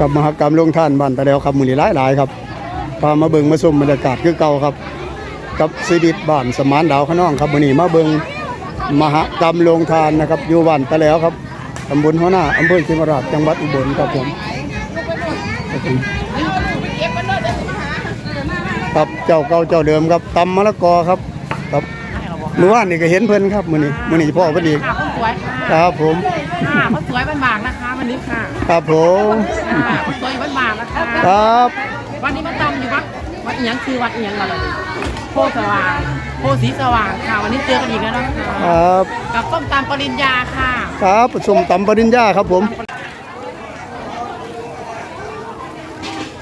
กับมหกรรมลงท่านบ้านตะแล้วครับมือนี้หลายๆครับพามาเบิงมาชมบรรยากาศคือเก่าครับ กับสิริบ้านสมานดาวขะน้องครับมือนี้มาเบิงมหกรรมลงทานนะครับอยู่บ้านตะแล้วครับตำบลหัวหน้าอำเภอเขมราชจังหวัดอุบลครับผมครับเจ้าเก่าเจ้าเดิมครับตำมะละกอครับ เมื่อวานนี่ก็เห็นเพิ่นครับมื้อนี้มื้อนี้พ่อเพิ่นอีกค่ะคนสวยค่ะครับผมค่ะคนสวยบ้านบางนะคะวันนี้ค่ะครับผมค่ะคนสวยบ้านบางนะคะครับ วันนี้มาตำอยู่วัดวัดเอียงคือวัดเอียงอะไรโพธิ์สว่างโพธิ์สีสว่างค่ะวันนี้เจอกันอีกแล้วนะคะครับกับส้มตำปริญญาค่ะครับผสมตำปริญญาครับผม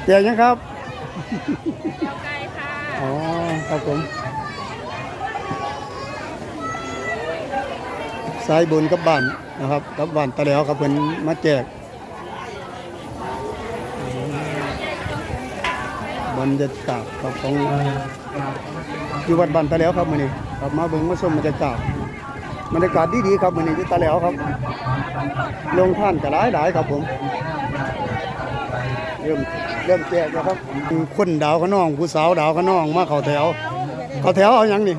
แจกยังครับไก่ค่ะอ๋อครับผมายบุญกับบ้านนะครับกับบ้านตะแล้วครับเพิ่นมาแจกบรรยากาศครับของอยู่วัดบ้านตะแล้วครับมื้อนี้ครับมาเบิ่งมาชมบรรยากาศบรรยากาศดีๆครับมื้อนี้อยู่ตะแล้วครับ ลงท่านก็หลายๆครับผมเริ่มเริ่มแจกแล้วครับคนดาวขน้อง ผู้สาวดาวขน้องมาเข้าแถวเข้าแถวเอาหยังนี่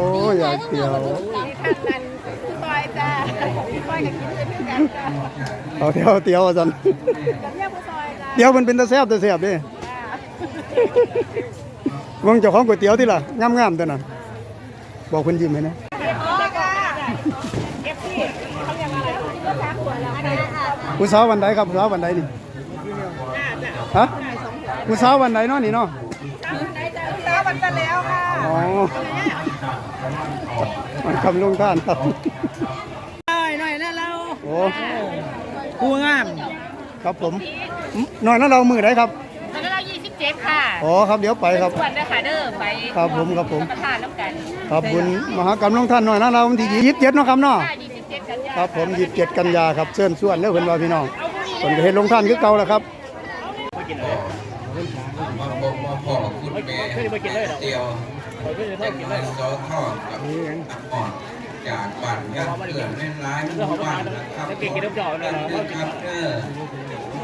อ้ยอยากเกี่ยวนี่ค่ะนันซอยจ้าซอยกับกินเป็นด้วยกันจ้าเข้าแถวเตียวว่าซั่นกับเนี่ยผู้ซอยจ้าเตียวมันเป็นตะแซ่บตะแซ่บเด้เบิ่งเจ้าของก๋วยเตี๋ยวที่ล่ะงามๆตัวนั้นบอกเพิ่นยิ้มให้นะแล้วก็เอฟซีเขาเรียกอะไรก็ช้าหัวแล้วอันนี้อะผู้สาววันใดครับผู้สาววันใดนี่ฮะผู้สาววันใดเนาะนี่เนาะแล้วมันจะแล้วค่ะอ๋อมัน คำลงท่านครับหน่อยหน่อยนะเราโอ้ผู้งาม ครับผมหน่อยนั้นเรามือไหนครับแล้วก็เรา27ค่ะอ๋อครับเดี๋ยวไปครับส่วนเด้อค่ะเด้อไปครับผมครับผมประทานแล้วกันครับบุญมหากรรมลงท่านหน่อยนะเราวันที่ยี่สิบเจ็ดเนาะครับเนาะค่ะ27กันยาครับผมยี่สิบเจ็ดกันยาครับเชิญชวนเด้อเพิ่นว่าพี่น้องเพิ่นก็เฮ็ดลงท่านคือเก่าแล้วครับมาพบมาพอกับคุณแม่เตียว เป็นไม้ซอทอดกับตับอ่อนจากบ้านยักษ์เพื่อแม่ร้ายมู่บ้านนะครับเพื่อครับเพื่อ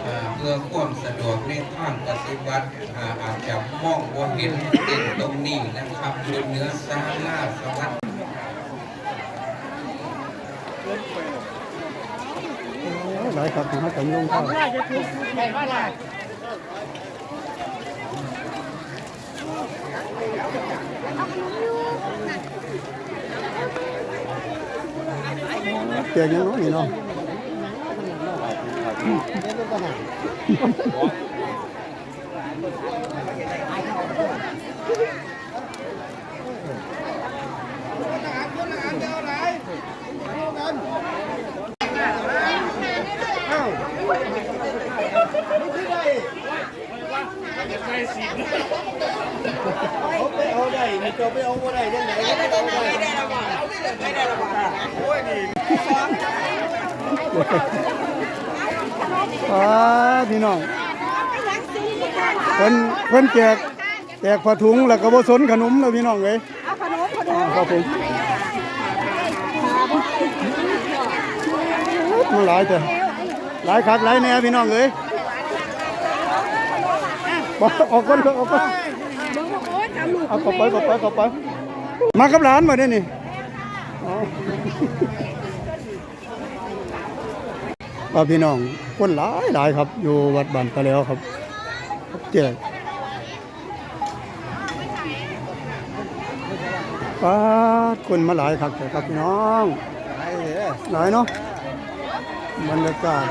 เอ่อเพื่อความสะดวกในทางปฏิบัติอ่าอาจจะมองว่าเห็นเด่นตรงนี้นะครับอยู่เนื้อซาลาสวัสดิ์หลายครับมหากรรมลงท่านไปว่าล่ะ เตียงยังเนาะนี่เนาะ อ่าพี่น้องเพิ่นเพิ่นแจกแจกผ้าถุงแล้วก็บ่สนขนมแล้วพี่น้องเอ้ยเอาขนมขนมครับผมมันหลายจ้ะหลายคักหลายแน่พี่น้องเอ้ยบอกออกก่อนออกก่อนเอาเข้าไปเข้าไปเข้าไปมากับหลานมาเด้อนี่ อ๋อพี่น้องคนหลายหลายครับ อยู่วัดบ้านตะแล้วครับแจกป้าดคนมาหลายครับครับพี่น้อง หลายเนาะบรรยากาศ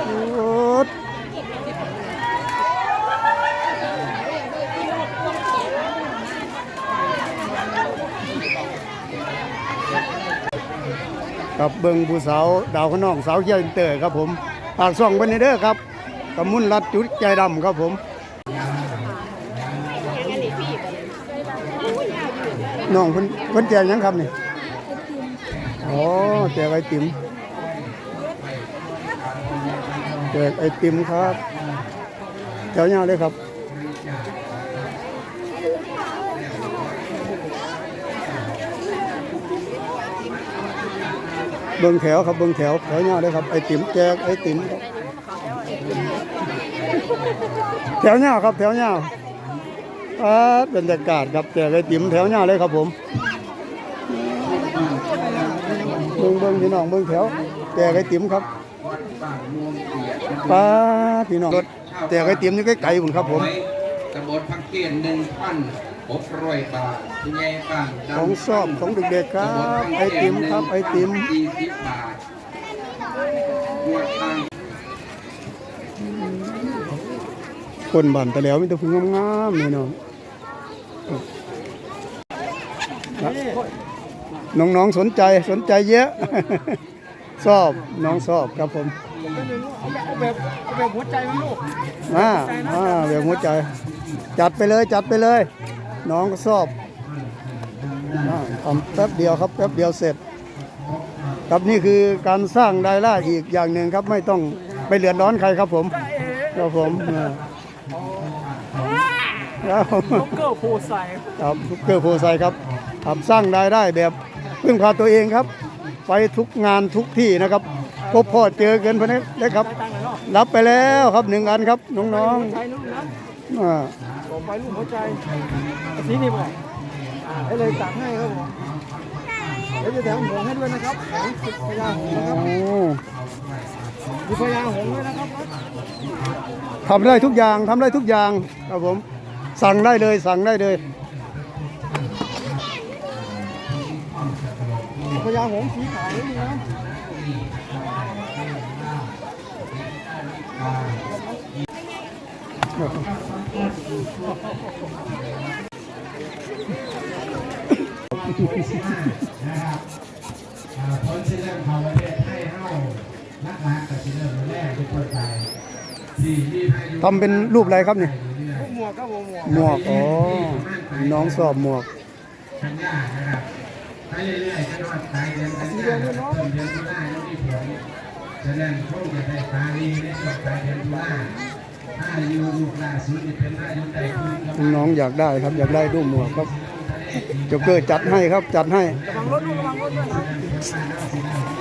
กับเบิงผู้สาวดาวขนองสาวเขียนเตอร์ครับผม ปากซ่องเบนเด้อครับกำมุนรัดจุดใจดำครับผมน้องเพิ่นเพิ่นแจกยังครับนี่อ๋อแจกไอติมแจกไอติมครับแถวยาวเลยครับ เบิ่งแถวครับเบิ่งแถวแถวยาเลยครับไอติมแจกไอติมครับถวเงาครับแถวเงาอ่าบรรยากาศครับแจกไอติมแถวเงาเลยครับผมเบิ่งเบิ่งพี่น้องเบิ่งแถวแจกไอติมครับป้าพี่น้องรถแจกไอติมอยู่ใกล้ๆผมครับผมตำบลพักเกียนหนึ่งพัน หกร้อยบาทคุณยายบ้านดำของชอบของเด็กๆครับ ไอติมครับไอติมยี่สิบบาทบวชทางคนบ้านตะแล้วมีแต่ผู้งามๆนี่น้องน้องๆสนใจสนใจเยอะ ชอบน้องชอบครับผมเอาแบบเอาแบบหัวใจมั้ยลูกอ่าอ่าแบบหัวใจ จัดไปเลยจัดไปเลย น้องก็ชอบอ่าทำแป๊บเดียวครับแป๊บเดียวเสร็จ ครับนี่คือการสร้างรายได้อีกอย่างหนึ่งครับไม่ต้องไปเดือดร้อนใครครับผมครับผมอ่าครับเกิร์โพไซครับเกิดโพไซครับทำสร้างรายได้แบบพึ่งพาตัวเองครับ ไปทุกงานทุกที่นะครับพบพ่อเจอกันพะนี้นะครับตั้งเลยเนาะรับไปแล้วครับหนึ่งอันครับน้องใจนุ่มนะๆ อ่าบอกไปลูกหัวใจสีนี่บอกให้เลยตักให้ครับผมเดี๋ยวจะแถมหงให้ด้วยนะครับหงสิบพญาหงนะครับโอ้มีพญาหงด้วยนะครับทำได้ทุกอย่างทำได้ทุกอย่างครับผม สั่งได้เลยสั่งได้เลยพญาหงสีขาวนี่นะ ผลที่เริ่มเขาประเทศให้เฮานักรักกับที่เริ่มแรกเป็นคนไทยที่ที่ให้อยู่ทำเป็นรูปอะไรครับนี่หมวกครับผมหมวกหมวกอ๋อน้องสอบหมวกชัญญานะครับไปเรื่อยๆจะนอดตายเดือนกันยายนเพิ่มเดือนตุลาแล้วมีผลฉะนั้นคงจะได้ตาดีในช่วงปลายเดือนตุลา น้องอยากได้ครับ อยากได้รูปหมวกครับโจ๊กเกอร์จัดให้ครับ จัดให้ระวังรถระวังรถด้วย